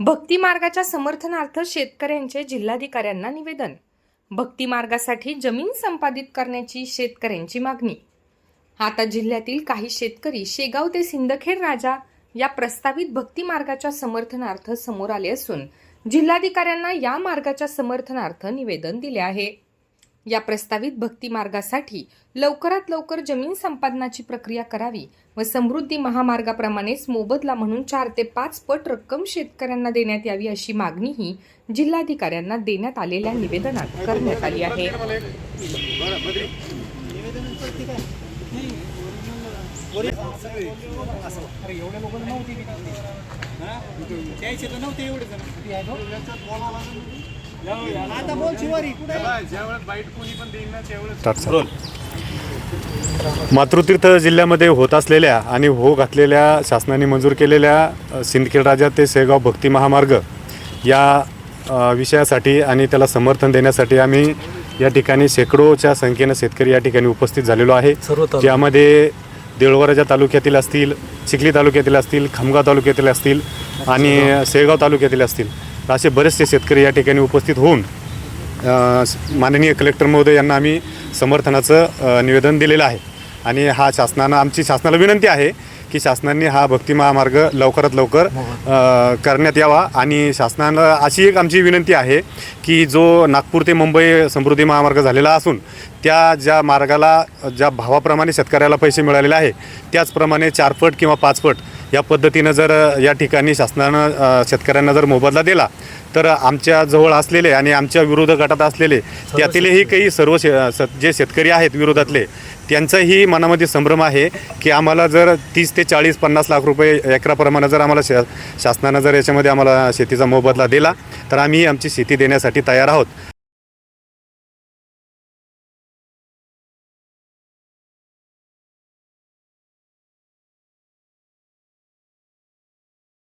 भक्ती मार्गाच्या समर्थनार्थ शेतकऱ्यांचे जिल्हाधिकाऱ्यांना निवेदन. भक्ती मार्गासाठी जमीन संपादित करण्याची शेतकऱ्यांची मागणी. आता जिल्ह्यातील काही शेतकरी शेगाव ते सिंदखेड राजा या प्रस्तावित भक्ती मार्गाच्या समर्थनार्थ समोर आले असून जिल्हाधिकाऱ्यांना या मार्गाच्या समर्थनार्थ निवेदन दिले आहे. या प्रस्तावित भक्ती मार्गासाठी लवकरात लवकर जमीन संपादनाची प्रक्रिया करावी व समृद्धी महामार्गाप्रमाणेच मोबदला म्हणून चार ते पाच पट रक्कम शेतकऱ्यांना देण्यात यावी अशी मागणीही जिल्हाधिकाऱ्यांना देण्यात आलेल्या निवेदनात करण्यात आली आहे. नव्हते एवढे जण आता बोल शिवारी. कुठे मातृतीर्थ जिल्ह्यामध्ये होत असलेल्या आणि हो घातलेल्या शासनाने मंजूर केलेल्या सिंदखेड राजा ते शेगाव भक्ती महामार्ग या विषयासाठी आणि त्याला समर्थन देण्यासाठी आम्ही या ठिकाणी शेकडोच्या संख्येनं शेतकरी या ठिकाणी उपस्थित झालेलो आहे. ज्यामध्ये देऊळवराजा तालुक्यातील असतील चिखली तालुक्यातील असतील खामगाव तालुक्यातील असतील आणि शेगाव तालुक्यातील असतील. असे बरेचसे शेतकरी या ठिकाणी उपस्थित होऊन माननीय कलेक्टर महोदय यांना आम्ही समर्थनाचं निवेदन दिलेलं आहे. आणि हा शासनानं आमची शासनाला विनंती आहे की शासनाने हा भक्ती महामार्ग लवकरात लवकर अ, करण्यात यावा. आणि शासनाला अशी एक आमची विनंती आहे की जो नागपूर ते मुंबई समृद्धी महामार्ग झालेला असून त्या ज्या मार्गाला ज्या भावाप्रमाणे शेतकऱ्याला पैसे मिळालेले आहे त्याचप्रमाणे चारपट किंवा पाचपट या पद्धतीनं जर या ठिकाणी शासनानं अ, शेतकऱ्यांना जर मोबदला दिला तर आमच्या जवळ असलेले आणि आमच्या विरोध गटात असलेले त्यातीलही काही सर्व शे स- जे शेतकरी आहेत विरोधातले त्यांचाही मनामध्ये संभ्रम आहे की आम्हाला जर तीस ते चाळीस पन्नास लाख रुपये एकराप्रमाणे जर आम्हाला शा शासनानं जर याच्यामध्ये आम्हाला शेतीचा मोबदला दिला तर आम्ही आमची शेती देण्यासाठी तयार आहोत.